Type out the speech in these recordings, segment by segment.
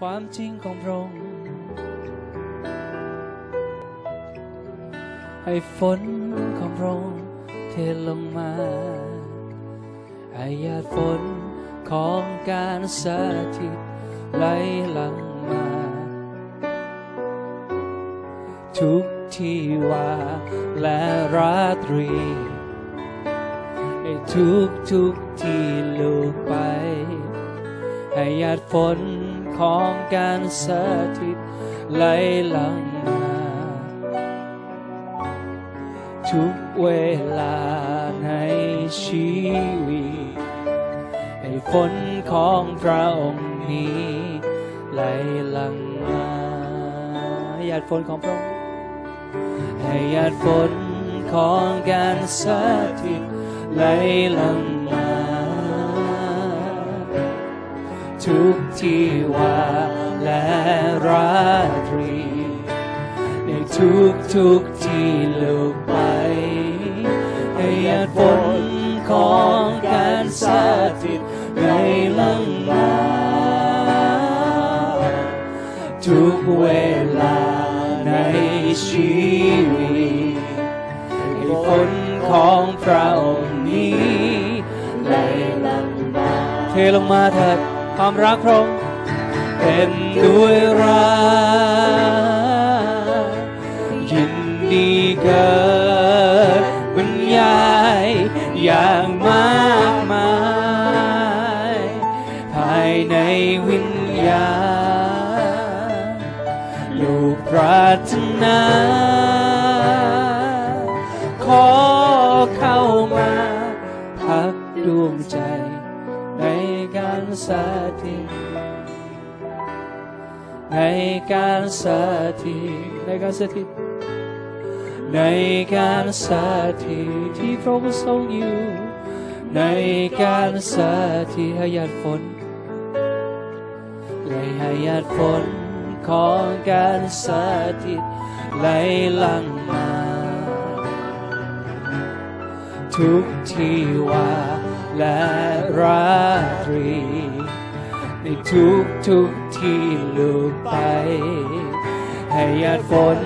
ความจริงของพระองค์ให้ฝนของพระองค์เทลงมาให้หยาดฝนของการสถิตไหลหลังมา ทุกที่ว่าและราตรีให้ทุกทุกที่ลูกไป ให้หยาดฝน ของการสถิตไหลหลังมา ทุกเวลาในชีวิตให้ฝนของพระองค์นี้ไหลหลังมาหยาดฝนของพระองค์ให้หยาดฝนของการสถิตไหลหลัง ทุกที่ว่าและราตรี ในทุกทุกที่ลูกไปให้ยาฝนของการสถิตไหลลังมาทุกเวลาในชีวิตให้ฝนของพระองค์นี้ไหลลังมาเทลงมาเถิด ความรักพระองค์เต็มด้วยรักยินดีเกิดบรรยายอย่างมากมาย ภายในวิญญาณลูกปรารถนา สถิตในการสถิตในการสถิตในการสถิตที่พระองค์ทรงอยู่ในการสถิตให้หยาดฝนเลให้หยาดฝนของการสถิตไหลหลังมา ทุกที่ว่าและราตรี ในทุกทุกที่ลูกไป ให้หยาดฝน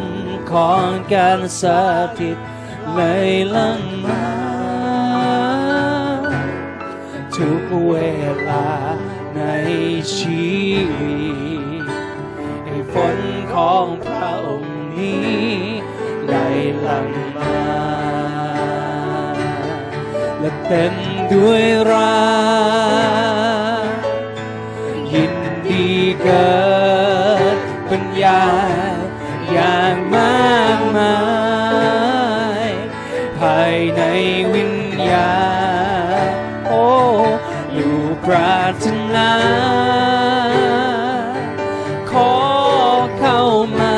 ของการสถิตไหลลังมาทุกเวลาในชีวิตให้ฝนของพระองค์นี้ไหลลังมา และเต็มด้วยรัก ในวิญญาณโอ้อยู่ปรารถนาขอเข้ามา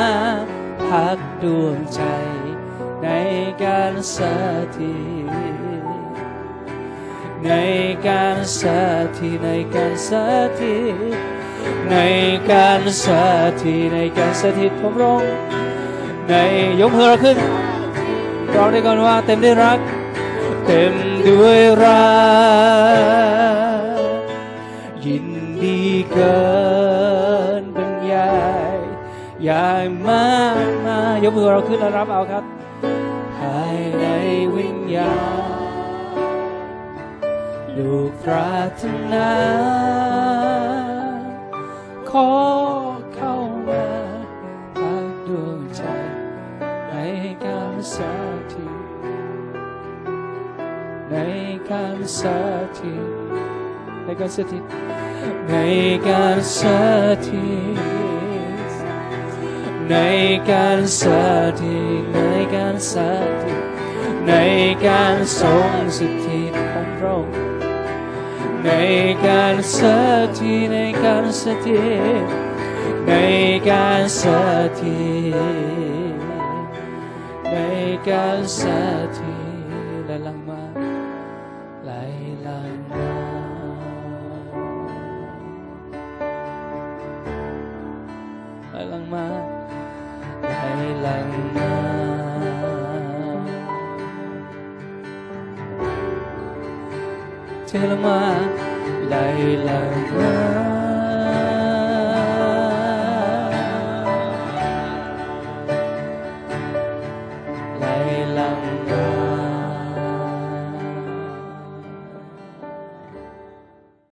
พักดวงใจในการสถิตในการสถิตในการสถิตในการสถิตในการสถิตพระองค์ในยกมือเราขึ้น ร้องด้วยกันว่าเต็มด้วยรัก เต็มด้วยรัก ยินดีเกินบรรยายย่างมากมายกมือเราขึ้นแล้วรับเอาครับภายในวิญญาณลูกปรารถนาขอเข้ามาพักดวงใจในการ สาธิตในการสถิตในการสถิตในการสถิตในการสถิตในการสถิตในการทรงสถิตของพระองค์ในการสถิตในการสถิตในการสถิตในการสถิตและลังมาไหลหลังมาไหลหลังมาไหลหลังมาเท ลงมาไหล and God.